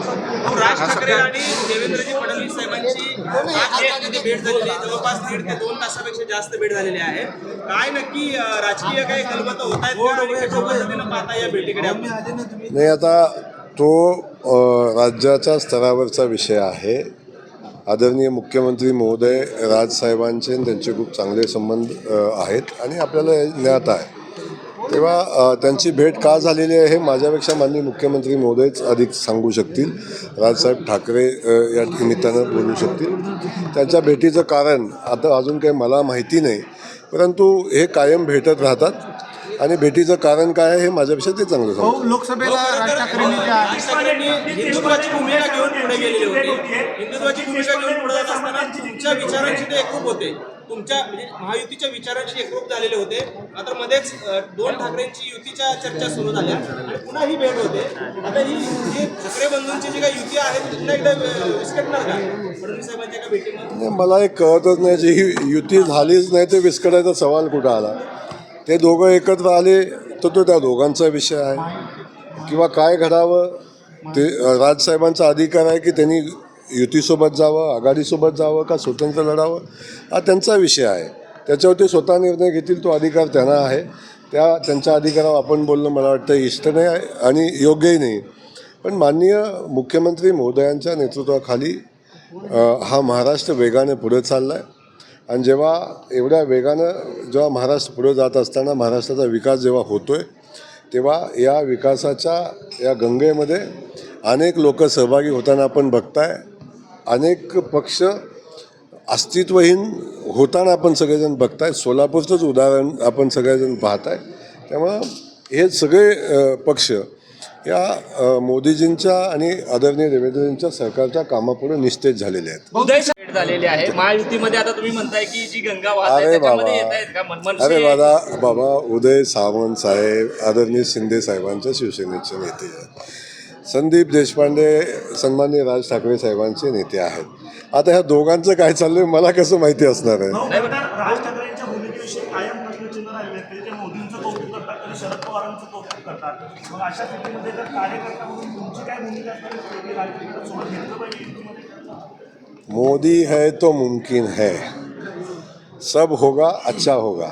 राज ठाकरे आणि देवेंद्रजी फडणवीस साहेबांची भेट झालेली आहे जवळपास दीड ते दोन तासापेक्षा जास्त भेट झालेली आहे. काय नक्की राजकीय काही खलबत होत आहेत पाहता या भेटीकडे नाही आता तो राज्याच्या स्तरावरचा विषय आहे. आदरणीय मुख्यमंत्री महोदय राजसाहेबांचे त्यांचे खूप चांगले संबंध आहेत आणि आपल्याला ज्ञात आहे. तेव्हा त्यांची भेट का झालेली आहे हे माझ्यापेक्षा माननीय मुख्यमंत्री महोदयच अधिक सांगू शकतील. राजसाहेब ठाकरे या निमित्तानं बोलू शकतील. त्यांच्या भेटीचं कारण आता अजून काही मला माहिती नाही परंतु हे कायम भेटत राहतात. आणि भेटीचं कारण काय आहे हे माझ्यापेक्षा ते चांगलं सांगू भाऊ लोकसभेला राज ठाकरेंनी हिंदुत्वाची भूमिका घेऊन पुढे गेलेली होती. हिंदुत्वाची भूमिका घेऊन पुढे जात असताना तुमच्या विचारांशी ते एकरूप होते. तुमच्या म्हणजे महायुतीच्या विचारांशी एकरूप झालेले होते. मात्र मध्येच दोन ठाकरेंची युतीच्या चर्चा सुरू झाल्या. पुन्हा ही भेट होते. आता ही जी ठाकरे बंधूंची जी काही युती आहे पुन्हा एकदा विस्कटणार का? फडणवीस साहेबांच्या एका भेटीमध्ये. मला एक कळतच नाही जी ही युती झालीच नाही ते विस्कटायचा सवाल कुठं आला? ते दोघं एकत्र आले तर तो त्या दोघांचा विषय आहे. किंवा काय घडावं? ते अ, राजसाहेबांचा अधिकार आहे की त्यांनी युतीसोबत जावं आघाडीसोबत जावं का स्वतंत्र लढावं? हा त्यांचा विषय आहे. त्याच्यावरती स्वतः निर्णय घेतील तो अधिकार त्यांना आहे. त्या त्यांच्या अधिकारावर आपण बोलणं मला वाटतं इष्ट नाही आहे आणि योग्यही नाही. पण माननीय मुख्यमंत्री महोदयांच्या नेतृत्वाखाली हा महाराष्ट्र वेगाने पुढे चालला आहे आणि जेव्हा एवढ्या वेगानं जेव्हा महाराष्ट्र पुढे जात असताना महाराष्ट्राचा विकास जेव्हा होतो आहे तेव्हा या विकासाच्या या गंगेमध्ये अनेक लोक सहभागी होताना आपण बघताय. अनेक पक्ष अस्तित्वहीन होताना आपण सगळेजण बघताय. सोलापूरचंच उदाहरण आपण सगळेजण पाहताय. त्यामुळं हे सगळे पक्ष या मोदीजींच्या आणि आदरणीय देवेंद्रजींच्या सरकारच्या कामापुढे निस्तेज झालेले आहेत. झालेली आहे. महायुतीमध्ये आता तुम्ही म्हणताय की जी गंगा अरे बाबा. अरे बाबा बाबा उदय सावंत साहेब आदरणीय शिंदे साहेबांच्या शिवसेनेचे नेते आहेत. संदीप देशपांडे सन्माननीय राज ठाकरे साहेबांचे नेते आहेत. आता ह्या दोघांचं काय चाललंय मला कसं माहिती असणार आहे? मोदी है तो मुमकिन है. सब होगा अच्छा होगा.